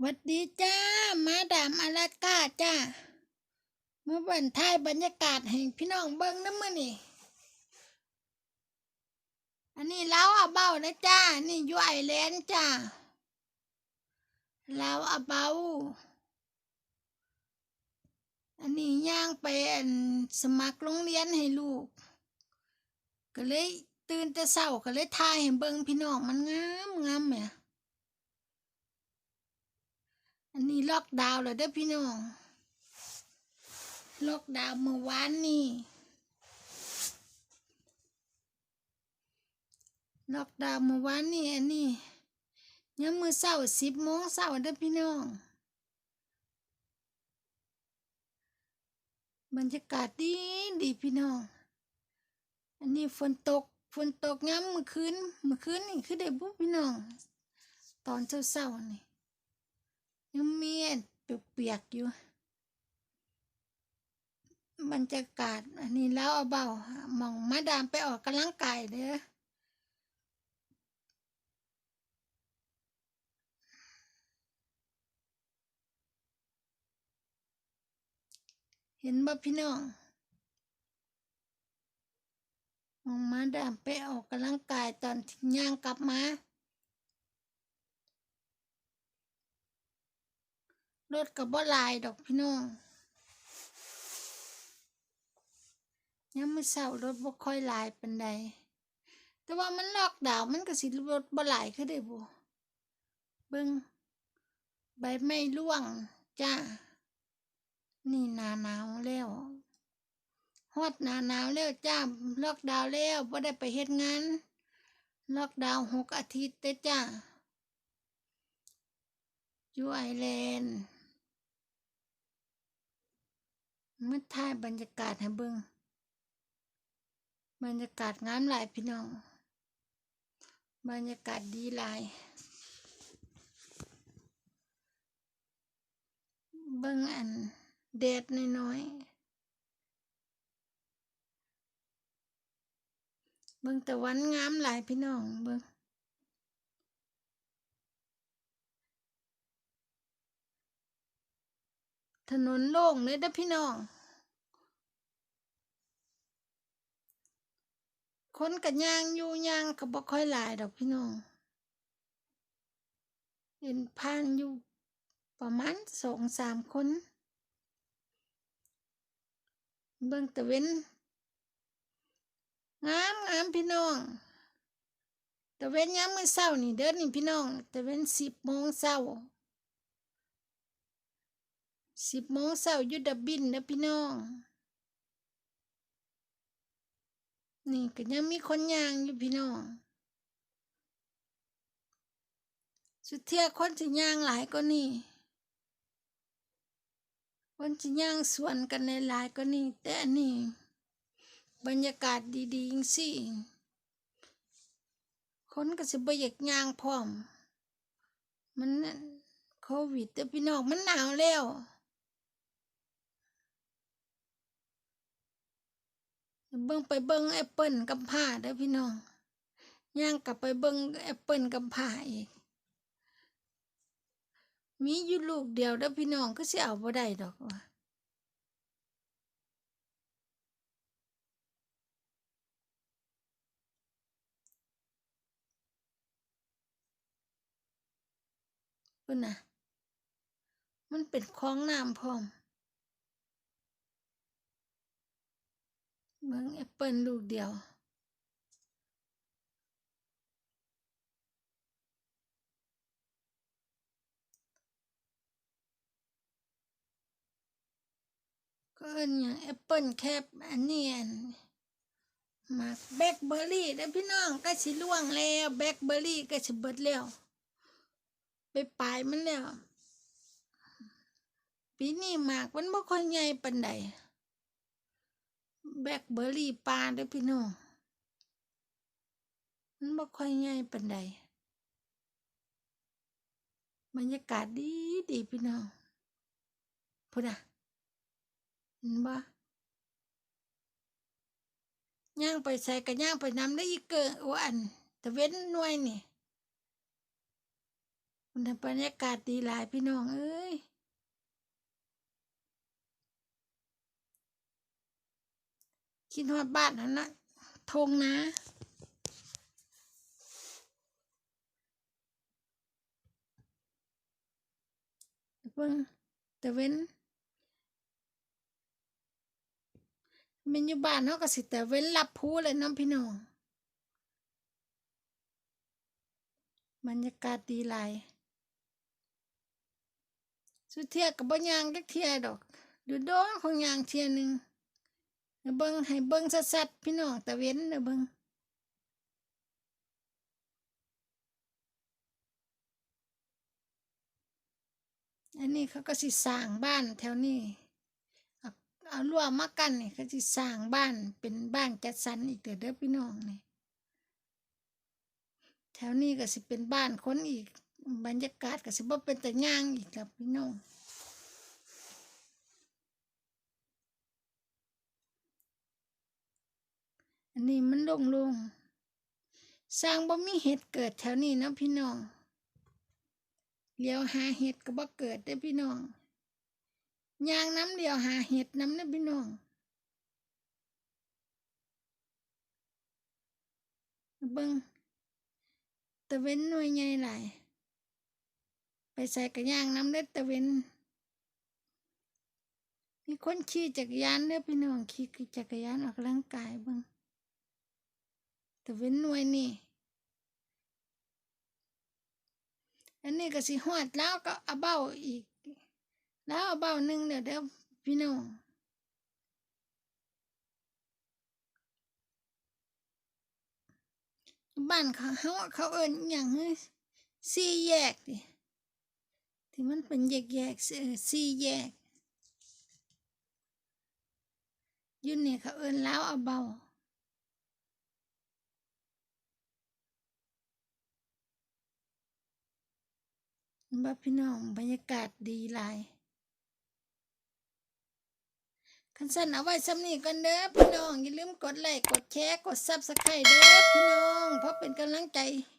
หวัดดีจ้า มาดามอาราก้าจ้าเมื่อวันท้ายบรรยากาศให้พี่น้องเบิ้งน้ำมือนี่ อันนี้เล้าอาเบ้านะจ้า นี่ยู่ไอแลนจ้าเล้าอาเบ้าอันนี้ย่างไปอันสมัครโรงเรียนให้ลูก ก็เลยตื่นแต่เช้าก็เลยทายให้เบิ่งพี่น้องมันงามงามแหม อันนี้ล็อกดาวน์แล้วเด้อพี่น้อง ล็อกดาวน์เมื่อวานนี้ล็อกดาวน์เมื่อวานนี้อันนี้ยังมือเช้าสิบโมงเช้าเด้อพี่น้อง บรรยากาศดีดีพี่น้อง อันนี้ฝนตกฝนตกย้ำเมื่อคืนเมื่อคืนนี่คือได้บุ๊พี่น้อง ตอนเช้าๆนี่ ยังมีเปียกๆอยู่บรรยากาศอันนี้แล้วเอาเบามองมาดามไปออกกำลังกายเด้อเห็นบ่พี่น้องมองมาดามไปออกกำลังกายตอนย่างกลับมา รถกับบ่ลายดอกพี่น้องยังไม่เศร้ารถบ่ค่อยลายเปานใดแต่ว่ามันลอกดาวมันก็สิรถบ่หลายคือได้บ่เบิ่งใบไม้ร่วงจ้า นี่หนาหนาวแล้วฮอดหนาหนาวแล้วจ้าล็อกดาวแล้วบ่ได้ไปเฮ็ดงานล็อกดาวหกอาทิตย์เด้จ้าอยู่ไอแลนด์ มาถ่ายบรรยากาศให้เบิ่งบรรยากาศงามหลายพี่น้อง บรรยากาศดีหลาย เบิ่งอันแดดน้อยๆเบิ่งตะวันงามหลายพี่น้องเบิ่ง ถนนโล่งเลยเด้อพี่น้อง คนกับยางอยู่ยางก็บ่ค่อยหลายดอกพี่น้อง เห็นผ่านอยู่ประมาณสองสามคน เบิ่งตะเวนงามงามพี่น้องตะเวนยามมื้อเช้านี่เด้อนี่พี่น้องตะเวนสิบโมงเช้า สิบโมงเช้าอยู่ดับบินเด้อพี่น้อง นี่ก็ยังมีคนย่างอยู่พี่น้อง สุดเที่ยคนสิย่างหลายก็นี่ คนสิย่างสวนกันในหลายก็นี่ แต่อันนี้ บรรยากาศดีๆจังสิคนก็สิบ่อยากย่างพร้อม มันนั่นโควิดแต่พี่น้องมันหนาวแล้ว เบิ่งไปเบิ่งแอปเปิลกับผ้าเด้อพี่น้องย่างกลับไปเบิ่งแอปเปิลกับผ้าอีกมีอยู่ลูกเดียวเด้อพี่น้องก็สิเอาบ่ได้ดอกว่าเพิ่นน่ะ มันเป็นคลองน้ำพร้อม เบิ่งแอปเปิลลูกเดียว ก็เอินหยังแอปเปิลแคบอันนี้อันมาแบล็คเบอร์รี่เด้พี่น้องก็สิล่วงแล้วแบล็คเบอร์รี่ก็สิเบิดแล้ว ไปปลายมันแล้ว ปีนี้หมากมันบ่ค่อยใหญ่ปานใด แบล็คเบอร์รี่ปลาด้อพี่น้อง มันบ่ค่อยใหญ่ปานใดบรรยากาศดีดีพี่น้องพุ่นน่ะเห็นบ่ย่างไปใส่กับย่างไปนำได้อีกเกินโอ้อันตะเว้นหน่วยนี่มันทำบรรยากาศดีหลายพี่น้องเอ้ย คิดฮอดบ้านนั่นนะทงนะเบิ่งแต่เว้นแมันอยู่บ้านเฮาก็สิแต่เว้นรับผู้เลยน้องพี่น้องบรรยากาศดีหลายสุดเทียกับบ่ยางจักเทียดอกดูดอนของยางเทียหนึ่ง เดี๋ยวเบิ่งให้เบิ่งสัดๆพี่น้องแต่เว้นเดี๋ยวเบิ่งอันนี้เขาก็สิสร้างบ้านแถวนี้เอาเอารั้วมากันนี่เขาสิสร้างบ้านเป็นบ้านจัดสรรอีกเด้อเด้อพี่น้องนี่แถวนี้ก็สิเป็นบ้านคนอีกบรรยากาศก็สิบ่เป็นแต่ย่างอีกครับพี่น้อง อันนี้มันโล่งสร้างบ่มีเห็ดเกิดแถวนี้นะพี่น้องเลี้ยวหาเห็ดก็บ่เกิดเด้พี่น้องยางน้ำเลี้ยวหาเห็ดน้ำเด้อพี่น้องเบิ่งตะเว้นหน่วยใหญ่หลายไปใส่กระยางน้ำเล็ดตะเว้นมีคนขี่จักรยานเด้อพี่น้องขี่จักรยานออกกำลังกายเบิ่ง ตะเว้นหน่วยนี่ อันนี้ก็สิฮอดแล้วก็เอาเบ้าอีก แล้วเอาเบ้าหนึ่งเดี๋ยวเด้อพี่น้องบ้านเขาเขาเขาเอิ้นอย่างเฮ้สี่แยกดิที่มันเป็นแยกแยกๆสี่แยกยุ่นเนี่ยเขาเอิ้นแล้วเอาเบา บ้าพี่น้องบรรยากาศดีหลายคันสั้นเอาไว้ซ้ำนี้กันเด้อพี่น้อง อย่าลืมกดไลค์กดแชร์กดซับสไครต์เด้อพี่น้อง เพราะเป็นกำลังใจ